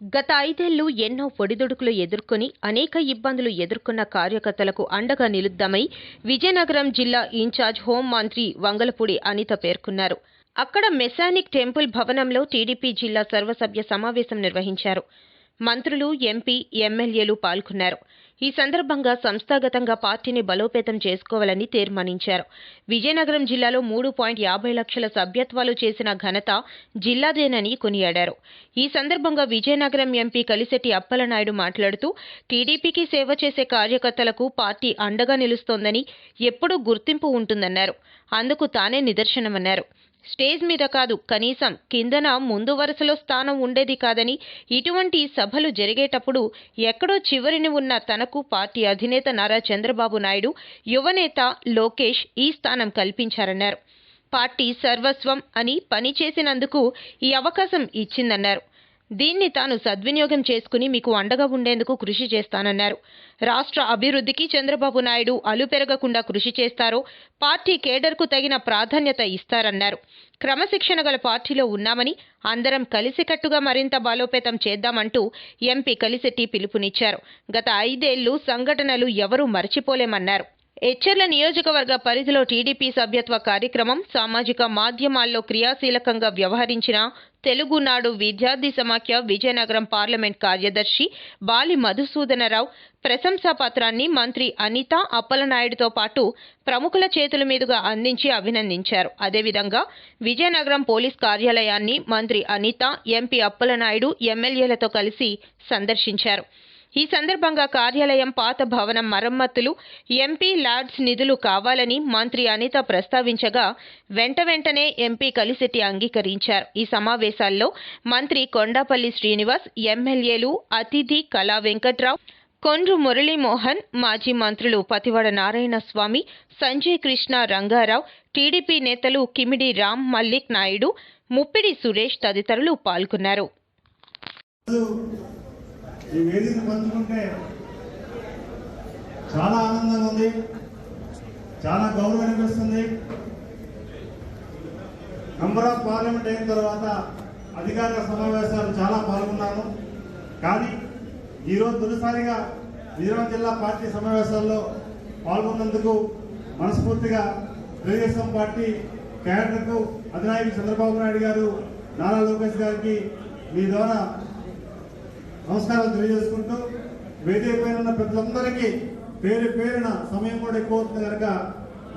గత ఐదేళ్ళు ఎన్నో ఒడిదుడుకులు ఎదుర్కొని అనేక ఇబ్బందులు ఎదుర్కొన్న కార్యకర్తలకు అండగా నిలుద్దామై విజయనగరం జిల్లా ఇన్ఛార్జ్ హోం మంత్రి వంగలపూడి అనిత పేర్కొన్నారు. అక్కడ మెసానిక్ టెంపుల్ భవనంలో టీడీపీ జిల్లా సర్వసభ్య సమావేశం నిర్వహించారు. మంత్రులు ఎంపీ ఎమ్మెల్యేలు పాల్గొన్నారు. ఈ సందర్భంగా సంస్థాగతంగా పార్టీని బలోపేతం చేసుకోవాలని తీర్మానించారు. విజయనగరం జిల్లాలో మూడు పాయింట్ యాభై లక్షల సభ్యత్వాలు చేసిన ఘనత జిల్లాదేనని కొనియాడారు. ఈ సందర్భంగా విజయనగరం ఎంపీ కలిశెట్టి అప్పలనాయుడు మాట్లాడుతూ టీడీపీకి సేవ చేసే కార్యకర్తలకు పార్టీ అండగా నిలుస్తోందని ఎప్పుడూ గుర్తింపు ఉంటుందన్నారు. అందుకు తానే నిదర్శనమన్నారు. స్టేజ్ మీద కాదు కనీసం కిందన ముందు వరుసలో స్థానం ఉండేది కాదని ఇటువంటి సభలు జరిగేటప్పుడు ఎక్కడో చివరిని ఉన్న తనకు పార్టీ అధినేత నారా చంద్రబాబు నాయుడు యువనేత లోకేష్ ఈ స్థానం కల్పించారన్నారు. పార్టీ సర్వస్వం అని పనిచేసినందుకు ఈ అవకాశం ఇచ్చిందన్నారు. దీన్ని తాను సద్వినియోగం చేసుకుని మీకు అండగా ఉండేందుకు కృషి చేస్తానన్నారు. రాష్ట్ర అభివృద్ధికి చంద్రబాబు నాయుడు అలుపెరగకుండా కృషి చేస్తారో పార్టీ కేడర్కు తగిన ప్రాధాన్యత ఇస్తారన్నారు. క్రమశిక్షణ గల పార్టీలో ఉన్నామని అందరం కలిసికట్టుగా మరింత బలోపేతం చేద్దామంటూ ఎంపీ కలిసెట్టి పిలుపునిచ్చారు. గత ఐదేళ్ళు సంఘటనలు ఎవరూ మర్చిపోలేమన్నారు. ఎచ్చెర్ల నియోజకవర్గ పరిధిలో టీడీపీ సభ్యత్వ కార్యక్రమం సామాజిక మాధ్యమాల్లో క్రియాశీలకంగా వ్యవహరించిన తెలుగునాడు విద్యార్థి సమాఖ్య విజయనగరం పార్లమెంట్ కార్యదర్శి బాలి మధుసూదనరావు ప్రశంసా పత్రాన్ని మంత్రి అనిత అప్పలనాయుడుతో పాటు ప్రముఖుల చేతుల మీదుగా అందించి అభినందించారు. అదేవిధంగా విజయనగరం పోలీస్ కార్యాలయాన్ని మంత్రి అనిత ఎంపీ అప్పలనాయుడు ఎమ్మెల్యేలతో కలిసి సందర్శించారు. ఈ సందర్భంగా కార్యాలయం పాత భవనం మరమ్మతులు ఎంపీ లాడ్స్ నిధులు కావాలని మంత్రి అనిత ప్రస్తావించగా వెంట వెంటనే ఎంపీ కలిసిటి అంగీకరించారు. ఈ సమావేశాల్లో మంత్రి కొండాపల్లి శ్రీనివాస్ ఎమ్మెల్యేలు అతిథి కళా వెంకట్రావు కొండ్రు మురళీమోహన్ మాజీ మంత్రులు పతివడ నారాయణ స్వామి సంజయ్ కృష్ణ రంగారావు టీడీపీ నేతలు కిమిడి రామ్ మల్లిక్ నాయుడు ముప్పిడి సురేష్ తదితరులు పాల్గొన్నారు. ఈ వేదిక పంచుకుంటే చాలా ఆనందంగా ఉంది. చాలా గౌరవం అనిపిస్తుంది. మెంబర్ ఆఫ్ పార్లమెంట్ అయిన తర్వాత అధికారిక సమావేశాలు చాలా పాల్గొన్నాను కానీ ఈరోజు తొలిసారిగా విజయనగరం జిల్లా పార్టీ సమావేశాల్లో పాల్గొన్నందుకు మనస్ఫూర్తిగా తెలుగుదేశం పార్టీ క్యాడర్కు అధినాయకుడు చంద్రబాబు నాయుడు గారు నారా లోకేష్ గారికి మీ ద్వారా నమస్కారాలు తెలియజేసుకుంటూ వేదిక పైన ఉన్న ప్రజలందరికీ పేరు పేరున సమయం కూడా ఎక్కువ అవుతుంది కనుక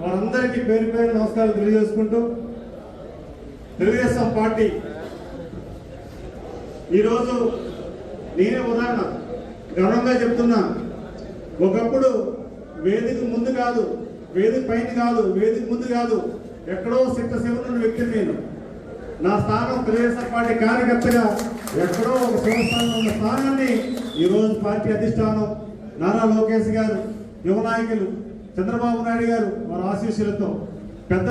వారందరికీ పేరు పేరు నమస్కారాలు తెలియజేసుకుంటూ తెలుగుదేశం పార్టీ ఈరోజు నేనే ఉదాహరణ. గర్వంగా చెప్తున్నా. ఒకప్పుడు వేదిక ముందు కాదు వేదిక పైన కాదు వేదిక ముందు కాదు ఎక్కడో సిక్త శివనున్న వ్యక్తిని నేను. నా స్థానం తెలుగుదేశం పార్టీ కార్యకర్తగా ఎక్కడో ఒక శివస్థానంలో ఉన్న స్థానాన్ని ఈరోజు పార్టీ అధిష్టానం నారా లోకేష్ గారు యువ నాయకులు చంద్రబాబు నాయుడు గారు వారి ఆశీస్సులతో